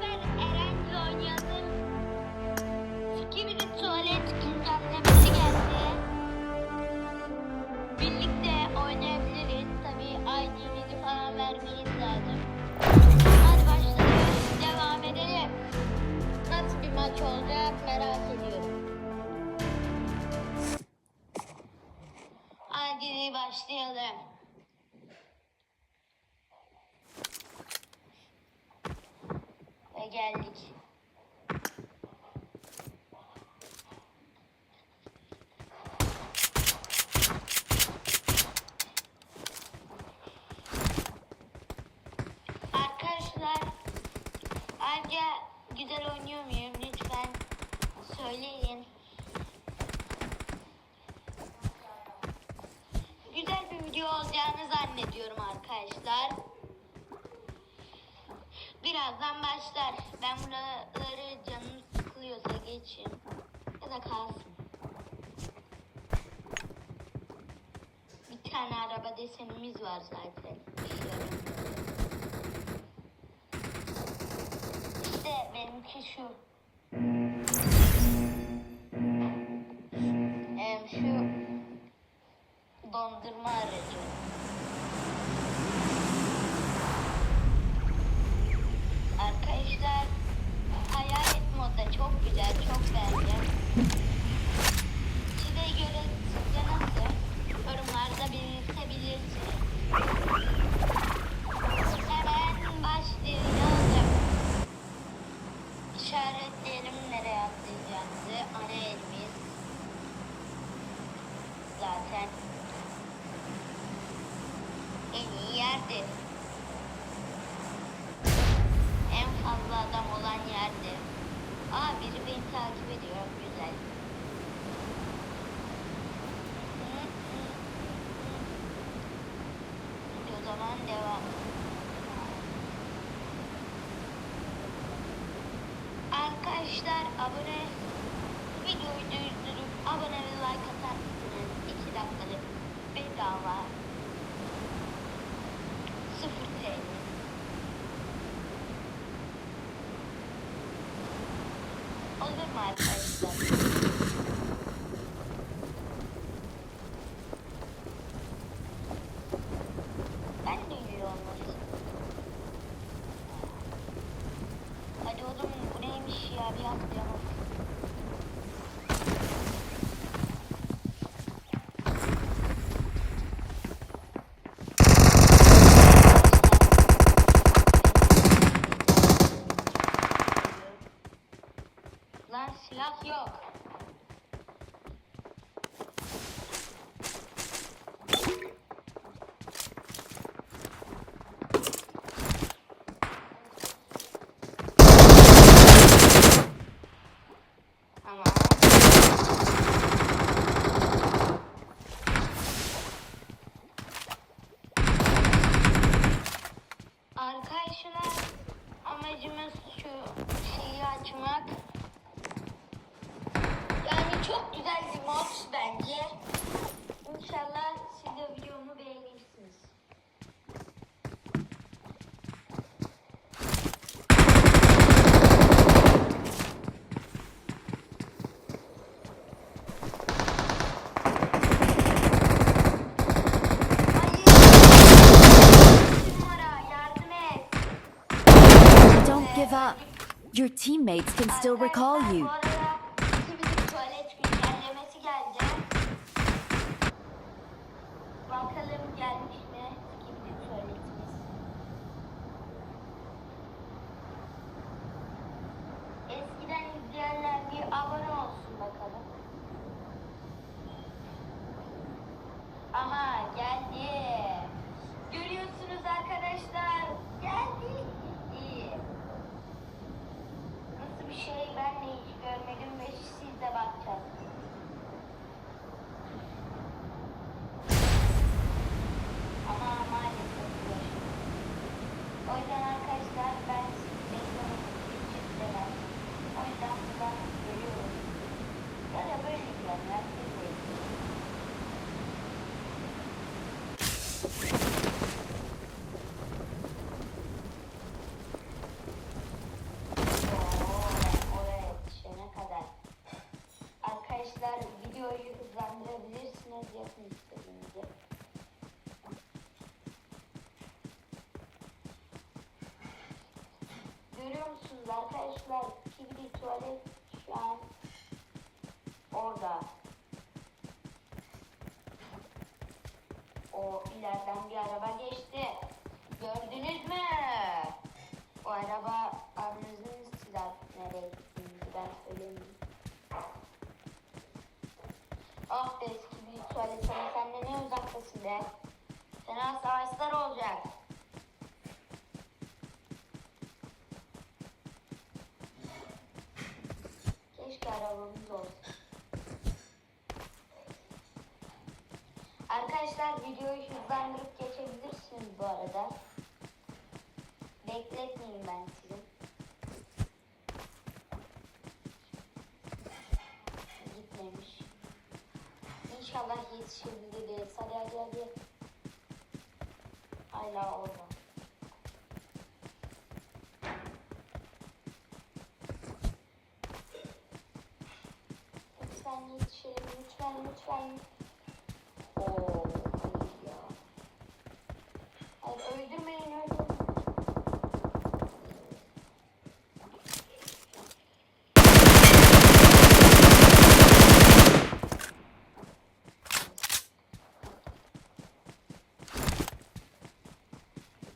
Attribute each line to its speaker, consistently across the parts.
Speaker 1: Eleven. geldik. Arkadaşlar anca güzel oynuyor muyum lütfen söyleyin. Güzel bir video olacağını zannediyorum arkadaşlar birazdan başlar. Ben buraları canım sıkılıyorsa geçeyim. Ya da kalsın. Bir tane araba desenimiz var zaten. İşte benimki şu. Ee, şu dondurma aracı. işaretleyelim nereye atlayacağımızı. Ana elimiz zaten en iyi yerdir. En fazla adam olan yerdir. Aa biri beni takip ediyor. Güzel. അവരെ Last
Speaker 2: lock. give up, your teammates can still recall you.
Speaker 1: videoyu hızlandırabilirsiniz yapın istediğinizi. Görüyor musunuz arkadaşlar? Kibri tuvalet şu an orada. O ileriden bir araba geçti. Gördünüz mü? O araba sana sen de ne uzaktasın be. Fena savaşlar olacak. Keşke arabamız olsa. Arkadaşlar videoyu hızlandırıp geçebilirsiniz bu arada. Bekletmeyeyim ben İnşallah yetişebiliriz. Hadi hadi hadi. Hala orada. Lütfen yetişelim. Lütfen lütfen. Oo, ya. Hayır öldürmeyin öldürmeyin.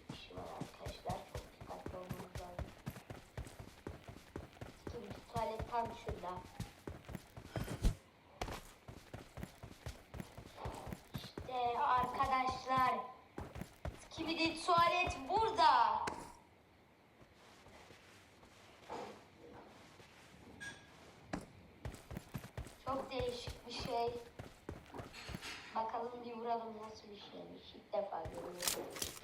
Speaker 1: Bir kişi var arkadaşlar. Çok dikkatli olmamız lazım. Çünkü şurada. İşte arkadaşlar. Skibidi tuvalet burada. Çok değişik bir şey. Bakalım bir vuralım nasıl bir şeymiş. İlk defa görüyorum.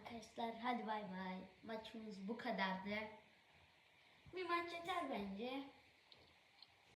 Speaker 1: Arkadaşlar hadi bay bay. Maçımız bu kadardı. Bir maç yeter bence.